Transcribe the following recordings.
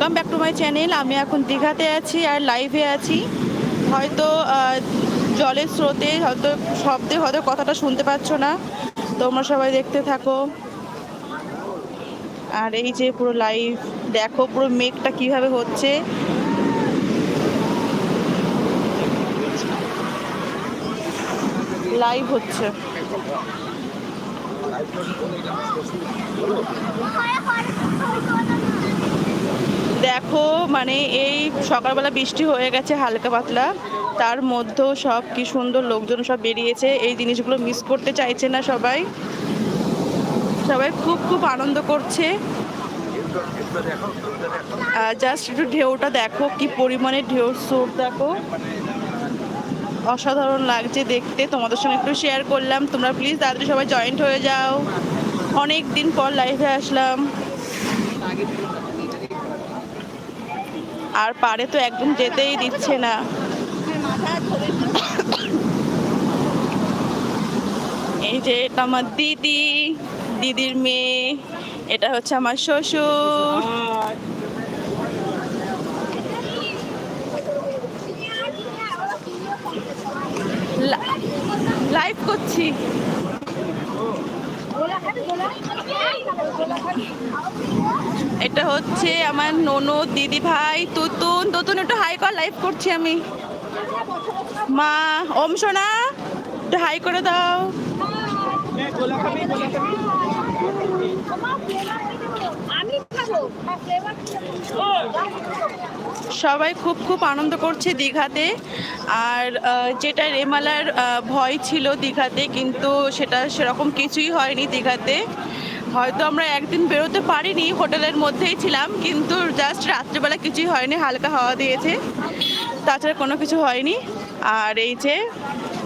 Welcome back to my channel আমি এখন দীঘাতে আছি আর লাইভে আছি হয়তো জলের স্রোতে হয়তো শব্দে হয়তো কথাটা শুনতে পাচ্ছ না তোমরা সবাই দেখতে থাকো আর এই যে পুরো লাইভ দেখো পুরো মেঘটা কীভাবে হচ্ছে লাইভ হচ্ছে দেখো মানে এই সকালবেলা বৃষ্টি হয়ে গেছে হালকা পাতলা। তার মধ্যেও সব কি সুন্দর লোকজন সব বেরিয়েছে। এই জিনিসগুলো মিস করতে চাইছে না সবাই। সবাই খুব খুব আনন্দ করছে। জাস্ট একটু ঢেউটা দেখো, কি পরিমাণে ঢেউর স্রোত দেখো। অসাধারণ লাগছে দেখতে। তোমাদের সঙ্গে একটু শেয়ার করলাম। তোমরা প্লিজ তাড়াতাড়ি সবাই জয়েন্ট হয়ে যাও। অনেক দিন পর লাইভে আসলাম। আর পারে তো একদম যেতেই দিচ্ছে না। এই যে এটা আমার দিদি, দিদির মেয়ে, এটা হচ্ছে আমার শ্বশুর। লাইভ করছি। এটা হচ্ছে আমার ননদ দিদি ভাই, তুতুন। তুতুন, একটু হাই কর লাইভ করছি আমি। মা, ওম সোনা, একটু হাই করে দাও। সবাই খুব খুব আনন্দ করছে দীঘাতে। আর যেটা রেমালার ভয় ছিল দীঘাতে, কিন্তু সেটা সেরকম কিছুই হয়নি দীঘাতে। হয়তো আমরা একদিন বেরোতে পারিনি, হোটেলের মধ্যেই ছিলাম, কিন্তু জাস্ট রাত্রেবেলা কিছুই হয়নি, হালকা হাওয়া দিয়েছে। তাছাড়া কোনো কিছু হয়নি। আর এই যে,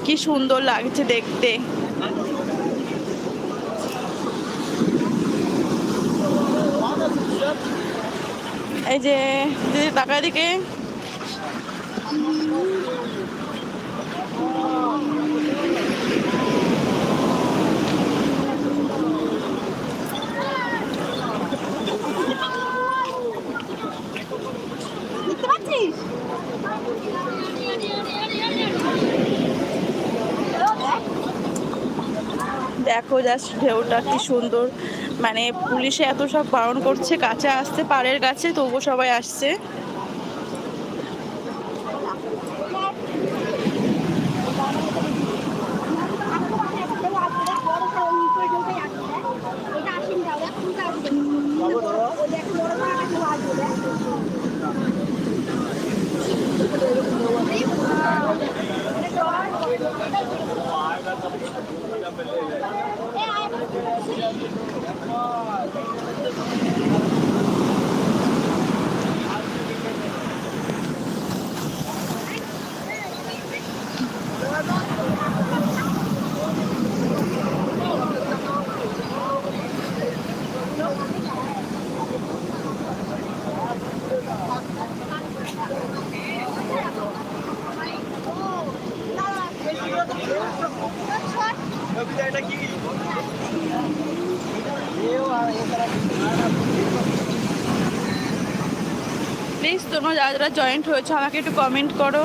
কি সুন্দর লাগছে দেখতে। এই যে টাকা দিকে দেখো জাস্ট ঢেউটা কি সুন্দর। মানে পুলিশে এত সব বারণ করছে, কাছে আসতে পাড়ের কাছে, তবুও সবাই আসছে। প্লিজ তোমরা যারা যারা জয়েন্ট হয়েছো আমাকে একটু কমেন্ট করো।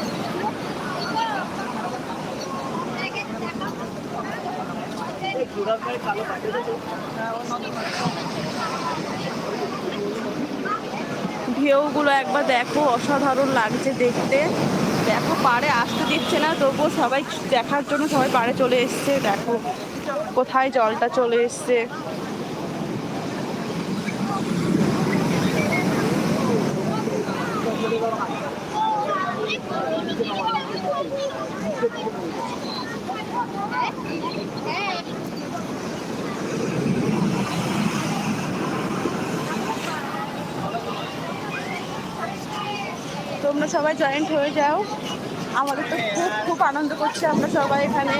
ঢেউগুলো একবার দেখো অসাধারণ লাগছে দেখতে। দেখো পাড়ে আসতে দিচ্ছে না তবুও সবাই দেখার জন্য সবাই পাড়ে চলে এসছে। দেখো কোথায় জলটা চলে এসছে। তোমরা সবাই জয়েন্ট হয়ে যাও। আমাদের তো খুব খুব আনন্দ করছে আমরা সবাই এখানে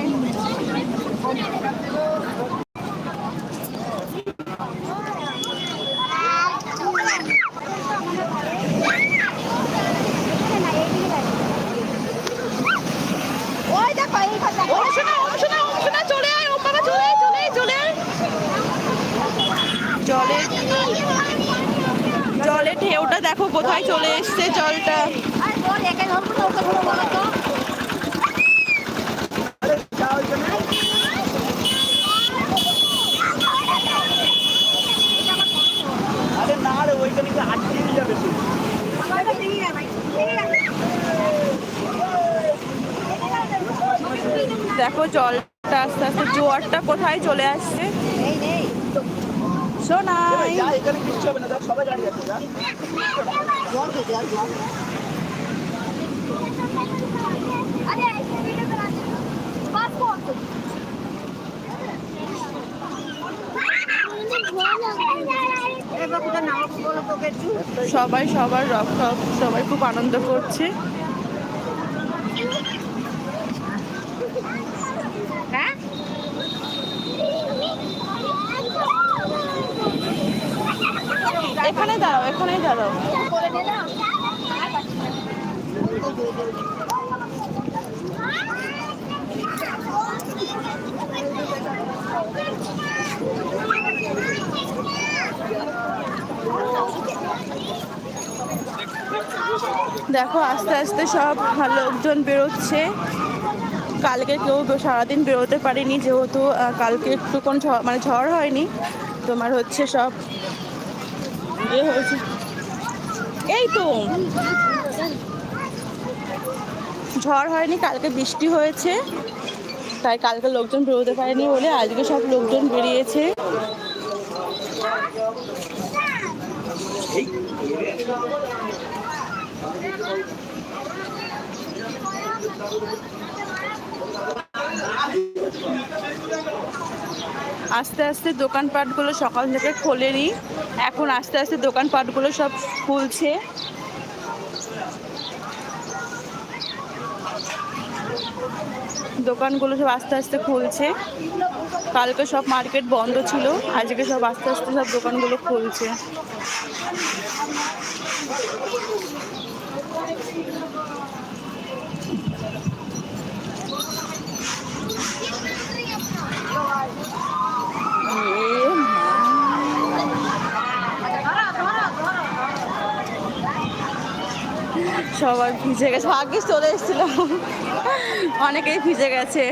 ওই দেখো এই কথা ওম শোনা ওম শোনা ওম শোনা চলে আয় ওম বাবা চলে আয় চলে আয় চলে আয় জলে জলে ঢেউটা দেখো কোথায় চলে এসছে জলটা আর বল একে ধরবো না ওকে ধরবো বলো তো আরে না রে ওইখানে কি আটকে নিয়ে যাবে তুই আমাকে দিয়ে না ভাই দিয়ে না দেখো জলটা আস্তে আস্তে জোয়ারটা কোথায় চলে আসছে? সোনাই যা এখানে কিচ্ছু হবে না সবাই দাঁড়িয়ে আছে সবাই সবার রক্ষক সবাই খুব আনন্দ করছে হ্যাঁ এখানে দাঁড়াও দেখো, আস্তে আস্তে সব লোকজন বেরোচ্ছে। কালকে কেউ সারাদিন বেরোতে পারেনি, যেহেতু কালকে একটু কোন মানে ঝড় হয়নি। তোমার হচ্ছে সব এ হয়েছে। এই তো। ঝড় হয়নি, কালকে বৃষ্টি হয়েছে। তাই কালকে লোকজন বেরোতে পারেনি বলে আজকে সব লোকজন বেরিয়েছে। আস্তে আস্তে দোকানপাটগুলো সকাল থেকে খোলেনি। এখন আস্তে আস্তে দোকানপাটগুলো সব খুলছে। দোকানগুলো সব আস্তে আস্তে খুলছে। কালকে সব মার্কেট বন্ধ ছিল, আজকে সব আস্তে আস্তে সব দোকানগুলো খুলছে। সবাই ভিজে গেছে। ভাগ্যিস চলে এসেছিল। অনেকেই ভিজে গেছে।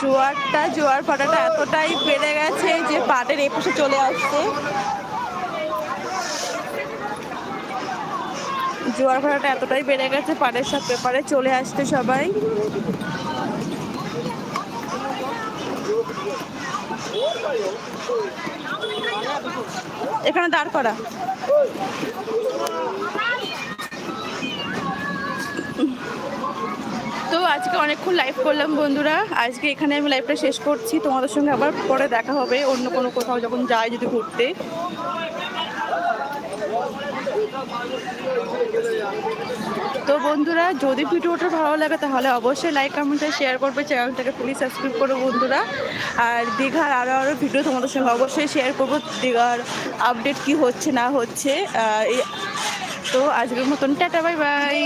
জোয়ারটা, জোয়ার ফাটাটা এতটাই বেড়ে গেছে যে পাটের এপাশে চলে আসছে। জোয়ার ভাড়াটা এতটাই বেড়ে গেছে পাটের সব পেপারে চলে আসছে সবাই। এখানে দাঁড় করা। তো আজকে অনেকক্ষণ লাইভ করলাম বন্ধুরা। আজকে এখানে আমি লাইভটা শেষ করছি। তোমাদের সঙ্গে আবার পরে দেখা হবে। অন্য কোনো কোথাও যখন যাই যদি ঘুরতে। তো বন্ধুরা, যদি ভিডিওটা ভালো লাগে তাহলে অবশ্যই লাইক কমেন্টে শেয়ার করবে। চ্যানেলটাকে প্লিজ সাবস্ক্রাইব করো বন্ধুরা। আর দীঘার আরও আরও ভিডিও তোমাদের সঙ্গে অবশ্যই শেয়ার করব। দীঘার আপডেট কি হচ্ছে, না হচ্ছে তো আজকের মতন টাটা বাই বাই